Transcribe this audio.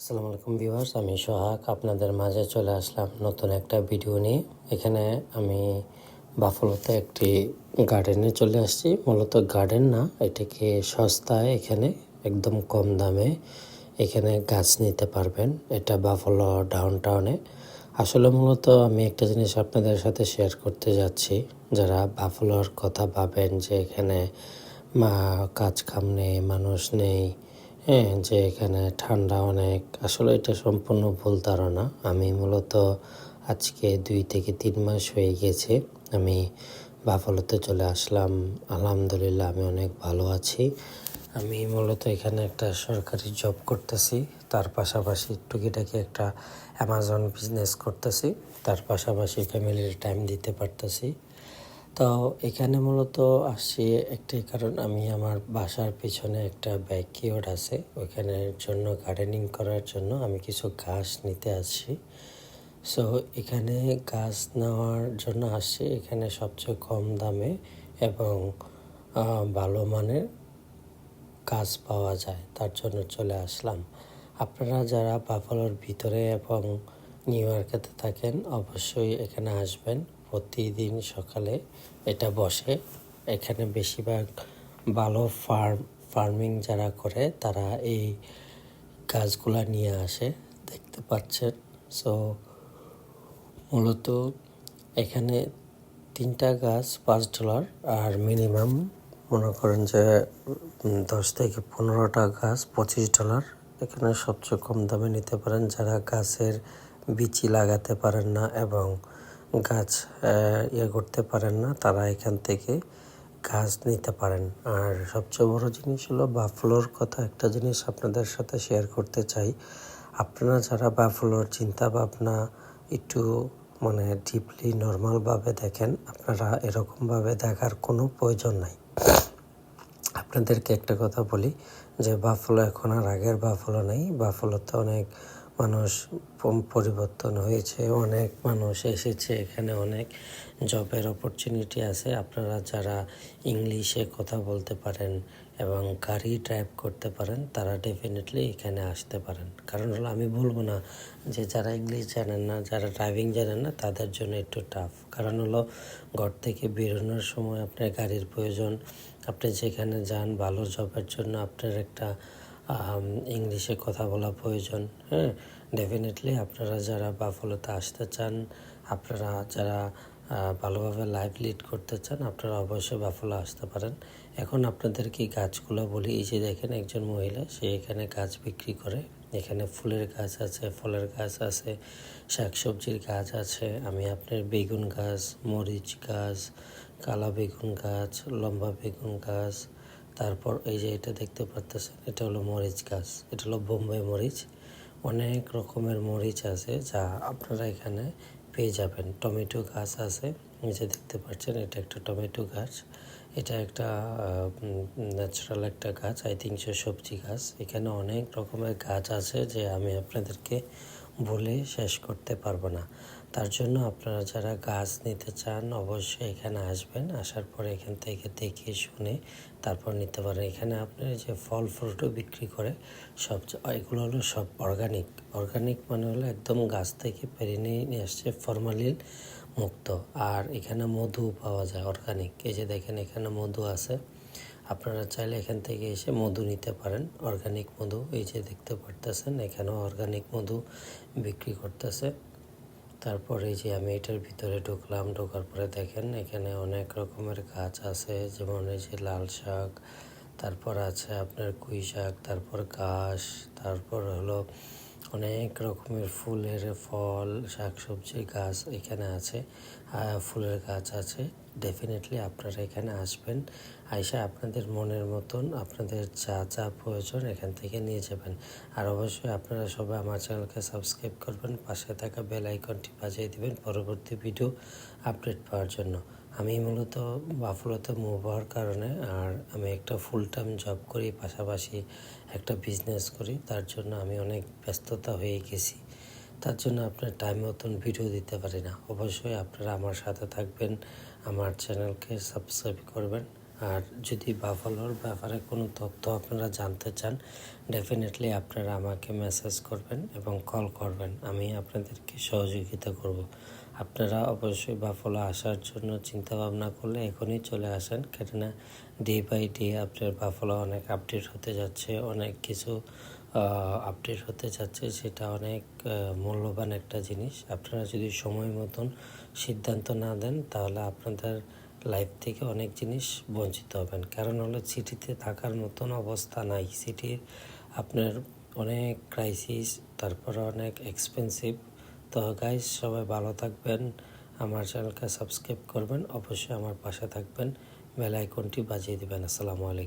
আসসালামু আলাইকুম ভিউয়ার্স, আমি সোহাগ। আপনাদের মাঝে চলে আসলাম নতুন একটা ভিডিও নিয়ে। এখানে আমি বাফলোতে একটি গার্ডেনে চলে আসছি। মূলত গার্ডেন না, এটাকে সস্তায় এখানে, একদম কম দামে এখানে গাছ নিতে পারবেন। এটা বাফলো ডাউন টাউনে আসলে মূলত আমি একটা জিনিস আপনাদের সাথে শেয়ার করতে যাচ্ছি। যারা বাফলোর কথা ভাবেন যে এখানে কাজ কাম নেই, মানুষ নেই হ্যাঁ যে এখানে ঠান্ডা অনেক, আসলে এটা সম্পূর্ণ ভুল ধারণা। আমি মূলত আজকে দুই থেকে তিন মাস হয়ে গেছে, আমি বাফলোতে চলে আসলাম। আলহামদুলিল্লাহ, আমি অনেক ভালো আছি। আমি মূলত এখানে একটা সরকারি জব করতেছি, তার পাশাপাশি টুকিটাকি একটা অ্যামাজন বিজনেস করতেছি, তার পাশাপাশি ফ্যামিলির টাইম দিতে পারতেছি। তো এখানে মূলত আসছি একটাই কারণ, আমি আমার বাসার পিছনে একটা ব্যাকইয়ার্ড আছে। ওইখানের জন্য গার্ডেনিং করার জন্য আমি কিছু ঘাস নিতে আসছি। সো এখানে গাছ নেওয়ার জন্য আসছি। এখানে সবচেয়ে কম দামে এবং ভালো মানের গাছ পাওয়া যায়। তার জন্য চলে আসলাম। আপনারা যারা বাফালোর ভিতরে এবং নিউ ইয়র্কেতে থাকেন, অবশ্যই এখানে আসবেন। প্রতিদিন সকালে এটা বসে। এখানে বেশিরভাগ ভালো ফার্ম, ফার্মিং যারা করে, তারা এই গাছগুলা নিয়ে আসে, দেখতে পাচ্ছেন। সো, মূলত এখানে তিনটা গাছ, পাঁচ ডলার, আর মিনিমাম মনে করেন যে দশ থেকে পনেরোটা গাছ, পঁচিশ ডলার। এখানে সবচেয়ে কম দামে নিতে পারেন যারা গাছের বিচি লাগাতে পারেন না এবং গাছ ইয়ে করতে পারেন না, তারা এখান থেকে গাছ নিতে পারেন। আর সবচেয়ে বড় জিনিস হলো বাফলোর কথা একটা জিনিস আপনাদের সাথে শেয়ার করতে চাই। আপনারা যারা বাফলোর চিন্তা ভাবনা একটু মানে ডিপলি নর্মালভাবে দেখেন, আপনারা এরকমভাবে দেখার কোনো প্রয়োজন নাই। আপনাদেরকে একটা কথা বলি, যে বাফলো এখন আর আগের বাফলো নেই। বাফলোতে অনেক মানুষ পরিবর্তন হয়েছে, অনেক মানুষ এসেছে এখানে, অনেক জবের অপরচুনিটি আছে। আপনারা যারা ইংলিশে কথা বলতে পারেন এবং গাড়ি ড্রাইভ করতে পারেন, তারা ডেফিনেটলি এখানে আসতে পারেন। কারণ হলো, আমি বলব না যে যারা ইংলিশ জানেন না, যারা ড্রাইভিং জানেন না, তাদের জন্য একটু টাফ কারণ হলো, ঘর থেকে বেরোনোর সময় আপনার গাড়ির প্রয়োজন। আপনি যেখানে যান, ভালো জবের জন্য আপনার একটা ইংলিশে কথা বলা প্রয়োজন হ্যাঁ? ডেফিনেটলি আপনারা যারা বাফলোতে আসতে চান, আপনারা যারা ভালোভাবে লাইফ লিড করতে চান, আপনারা অবশ্যই বাফলো আসতে পারেন। এখন আপনাদেরকে এই গাছগুলো বলি, এই যে দেখেন একজন মহিলা, সে এখানে গাছ বিক্রি করে। এখানে ফুলের গাছ আছে, ফলের গাছ আছে, শাকসবজির গাছ আছে, আমি আপনার বেগুন গাছ, মরিচ গাছ, কালা বেগুন গাছ, লম্বা বেগুন গাছ তারপর এই যে এটা দেখতে পারতেছেন, এটা হলো মরিচ গাছ, এটা হলো বোম্বাই মরিচ। অনেক রকমের মরিচ আছে যা আপনারা এখানে পেয়ে যাবেন। টমেটো গাছ আছে যে দেখতে পাচ্ছেন, এটা একটা টমেটো গাছ। এটা একটা ন্যাচারাল একটা গাছ আই থিঙ্ক সবজি গাছ। এখানে অনেক রকমের গাছ আছে যে আমি আপনাদেরকে বলে শেষ করতে পারব না। তার জন্য আপনারা যারা গাছ নিতে চান, অবশ্যই এখানে আসবেন। আসার পরে এখান থেকে দেখে শুনে তারপর নিতে পারেন। এখানে আপনার যে ফল ফ্রুটও বিক্রি করে সব এগুলো হলো সব অর্গানিক অর্গানিক মানে হলো একদম গাছ থেকে পেরে নিয়ে আসছে ফরমালিন মুক্ত। আর এখানে মধু পাওয়া যায় অর্গানিক এই যে দেখেন এখানে মধু আছে। আপনারা চাইলে এখান থেকে এসে মধু নিতে পারেন। অর্গানিক মধু, এই যে দেখতে পারতেছেন, এখানেও অর্গানিক মধু বিক্রি করতেছে। তারপরে এই যে আমি এটার ভিতরে ঢুকলাম, ঢোকার পরে দেখেন এখানে অনেক রকমের গাছ আছে, যেমন এই যে লাল শাক, তারপর আছে আপনার কুই শাক, তারপর ঘাস, তারপর হলো অনেক রকমের ফুলের ফল, শাকসবজি, গাছ এখানে আছে। ফুলের গাছ আছে। ডেফিনেটলি আপনারা এখানে আসবেন। আইসা আপনাদের মনের মতন, আপনাদের যা যা প্রয়োজন এখান থেকে নিয়ে যাবেন। আর অবশ্যই আপনারা সবাই আমার চ্যানেলকে সাবস্ক্রাইব করবেন। পাশে থাকা বেল আইকনটি বাজিয়ে দেবেন পরবর্তী ভিডিও আপডেট পাওয়ার জন্য। আমি মূলত বাফলোতে মুভ হওয়ার কারণে আর আমি একটা ফুল টাইম জব করি, পাশাপাশি একটা বিজনেস করি। তার জন্য আমি অনেক ব্যস্ততা হয়ে গেছি। তার জন্য আপনার টাইম মতন ভিডিও দিতে পারি না। অবশ্যই আপনারা আমার সাথে থাকবেন, আমার চ্যানেলকে সাবস্ক্রাইব করবেন। আর যদি বাফালোর ব্যাপারে কোনো তথ্য আপনারা জানতে চান ডেফিনেটলি আপনারা আমাকে মেসেজ করবেন এবং কল করবেন। আমি আপনাদেরকে সহযোগিতা করব। আপনারা অবশ্যই বাফলো আসার জন্য চিন্তা ভাবনা করলে এখনই চলে আসেন। কেননা ডে বাই ডে আপনার বাফলো অনেক আপডেট হতে যাচ্ছে, অনেক কিছু আপডেট হতে যাচ্ছে, সেটা অনেক মূল্যবান একটা জিনিস। আপনারা যদি সময় মতন সিদ্ধান্ত না দেন, তাহলে আপনাদের লাইফ থেকে অনেক জিনিস বঞ্চিত হবেন। কারণ হলো সিটিতে থাকার মতন অবস্থা নাই। সিটির আপনার অনেক ক্রাইসিস তারপরে অনেক এক্সপেন্সিভ তো গাইজ সবাই ভালো থাকবেন, আমার চ্যানেলকে সাবস্ক্রাইব করবেন, অবশ্যই আমার পাশে থাকবেন বেল আইকনটি বাজিয়ে দেবেন, আসসালামু আলাইকুম।